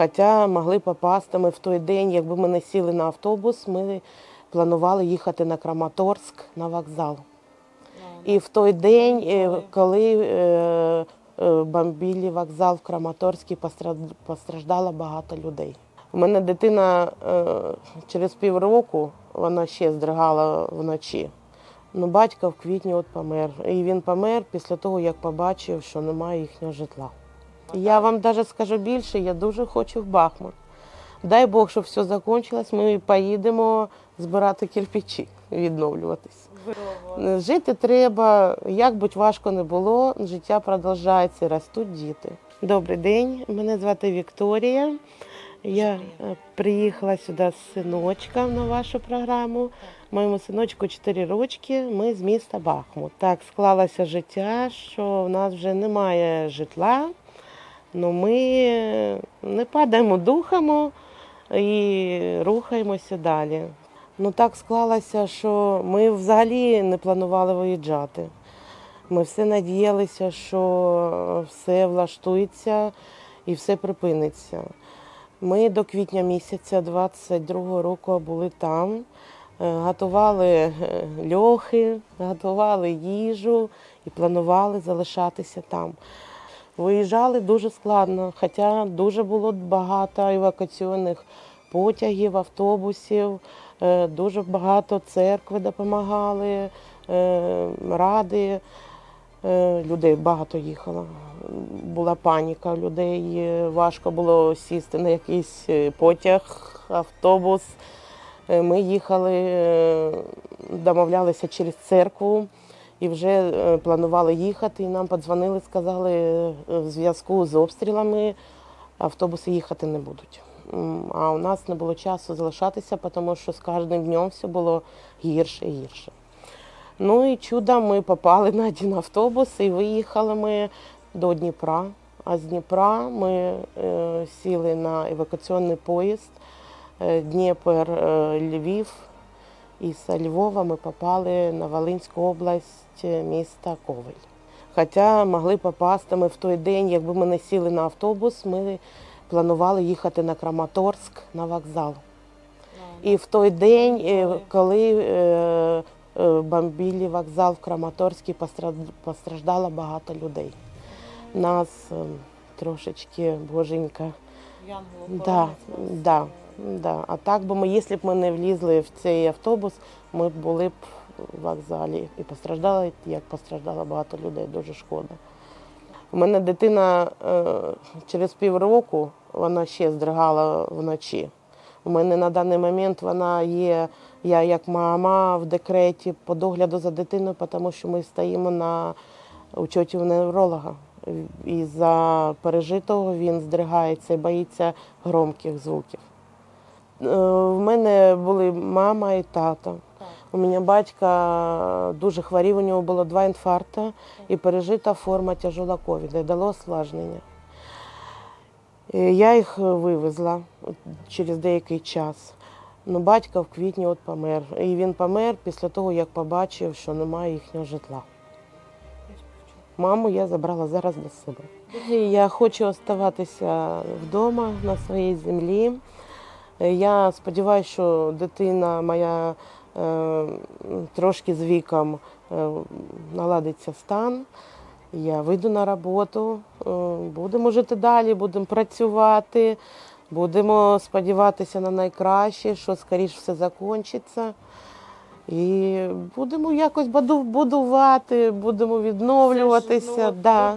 Хоча могли попасти ми в той день, якби ми не сіли на автобус, ми планували їхати на Краматорськ на вокзал. І в той день, е, коли е, е, бомбили вокзал в Краматорській, постраждало багато людей. У мене дитина через півроку, вона ще здригала вночі. Ну, батько в квітні от помер. І він помер після того, як побачив, що немає їхнього житла. Я вам навіть скажу більше, я дуже хочу в Бахмут. Дай Бог, щоб все закінчилось, ми поїдемо збирати кирпичі, відновлюватись. Жити треба, як би важко не було, життя продовжується, ростуть діти. Добрий день, мене звати Вікторія. Я е, приїхала сюди з синочком на вашу програму. Моєму синочку 4 рочки, ми з міста Бахмут. Так склалося життя, що в нас вже немає житла, але ми не падаємо духом і рухаємося далі. Ну так склалося, що ми взагалі не планували виїжджати. Ми все надіялися, що все влаштується і все припиниться. Ми до квітня місяця 22-го року були там, е, готували е, льохи, готували їжу і планували залишатися там. Виїжджали дуже складно, хоча дуже було багато евакуаційних потягів, автобусів, е, дуже багато церкви допомагали, е, ради. Е, Людей багато їхало. Була паніка людей, важко було сісти на якийсь потяг, автобус. Ми їхали, домовлялися через церкву і вже е, планували їхати. І нам подзвонили, сказали, е, в зв'язку з обстрілами автобуси їхати не будуть. А у нас не було часу залишатися, тому що з кожним днем все було гірше і гірше. Ну і чудом ми попали на один автобус і виїхали ми до Дніпра. А з Дніпра ми е, сіли на евакуаційний поїзд Дніпр, е, Львів. І з Львова ми попали на Волинську область, е, міста Ковель. Хоча могли попасти ми в той день, якби ми не сіли на автобус, ми планували їхати на Краматорськ на вокзал. І в той день, е, коли е, бомбили вокзал в Краматорській, постраждало багато людей. Нас е, трошечки боженька. Да, да, да. А так би ми, якщо б ми не влізли в цей автобус, ми б були б в вокзалі і постраждали, як постраждало багато людей, дуже шкода. У мене дитина е, через півроку, вона ще здригала вночі. У мене на даний момент вона є, я як мама в декреті по догляду за дитиною, тому що ми стоїмо на учоті у невролога. І за пережитого він здригається і боїться громких звуків. Е, В мене були мама і тато. У мене батька дуже хворів, у нього було два інфаркти і пережита форма тяжела ковіда, і дало осложнення. Е, Я їх вивезла через деякий час. Ну, батько в квітні от помер. І він помер після того, як побачив, що немає їхнього житла. Маму я забрала зараз до себе. Я хочу оставатися вдома на своїй землі. Е, Я сподіваюся, що дитина моя е, трошки з віком е, наладиться стан. Я вийду на роботу, будемо жити далі, будемо працювати, будемо сподіватися на найкраще, що скоріше все закінчиться. І будемо якось будувати, будемо відновлюватися. Да.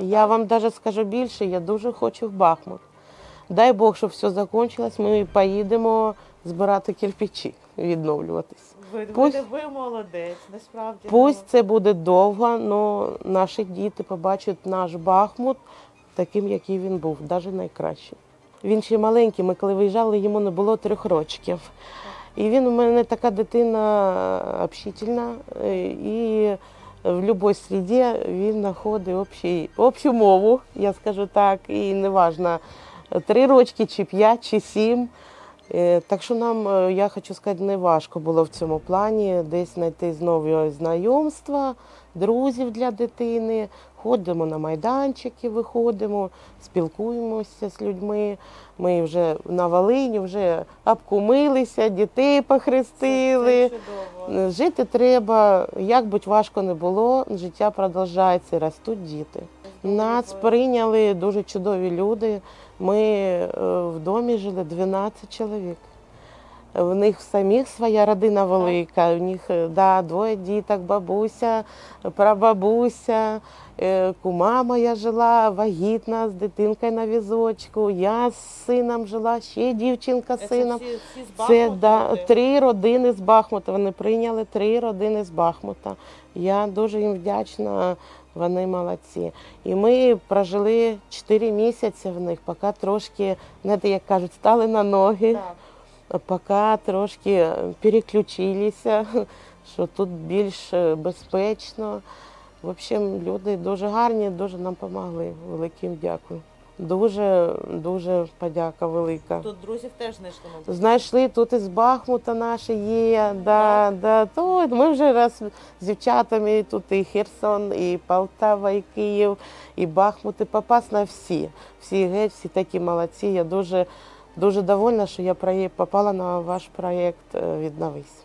Я вам навіть скажу більше, я дуже хочу в Бахмут. Дай Бог, щоб все закінчилось, ми поїдемо збирати кирпичі, відновлюватись. Ви, Пусть- ви, молодець, насправді. Пусть це буде довго, але наші діти побачать наш Бахмут таким, який він був, навіть найкращий. Він ще маленький, ми коли виїжджали, йому не було трьох років. І він у мене така дитина общительна, е, і в будь-якій среді він знаходить общу мову, я скажу так, і неважно, три рочки, чи п'ять, чи сім. Е, Так що нам, е, я хочу сказати, не важко було в цьому плані десь знайти знову знайомства, друзів для дитини. Ходимо на майданчики, виходимо, спілкуємося з людьми. Ми вже на Волині вже обкумилися, дітей похрестили. Це чудово. Жити треба, як будь важко не було, життя продовжується, ростуть діти. Нас прийняли дуже чудові люди. Ми е, в домі жили 12 чоловік. В них самих своя родина велика. У них е, да, двоє діток, бабуся, прабабуся, е, кума моя жила вагітна з дитинкою на візочку. Я з сином жила, ще дівчинка з Це всі, всі з Це да, три родини з Бахмута. Вони прийняли три родини з Бахмута. Я дуже їм вдячна, вони молодці. І ми прожили чотири місяці в них, поки трошки, знаєте, як кажуть, стали на ноги, Так. Поки трошки переключилися, що тут більш безпечно. В общем, люди дуже гарні, дуже нам допомогли. Великим дякую. Дуже, дуже подяка велика. Тут друзів теж знайшли. мабуть. Знайшли тут із Бахмута наші є. Да, да, то ми вже раз з дівчатами тут і Херсон, і Полтава, і Київ, і Бахмут, і попасть на всі. Всі геть, всі такі молодці. Я дуже, дуже довольна, що я попала на ваш проєкт е, «Відновись».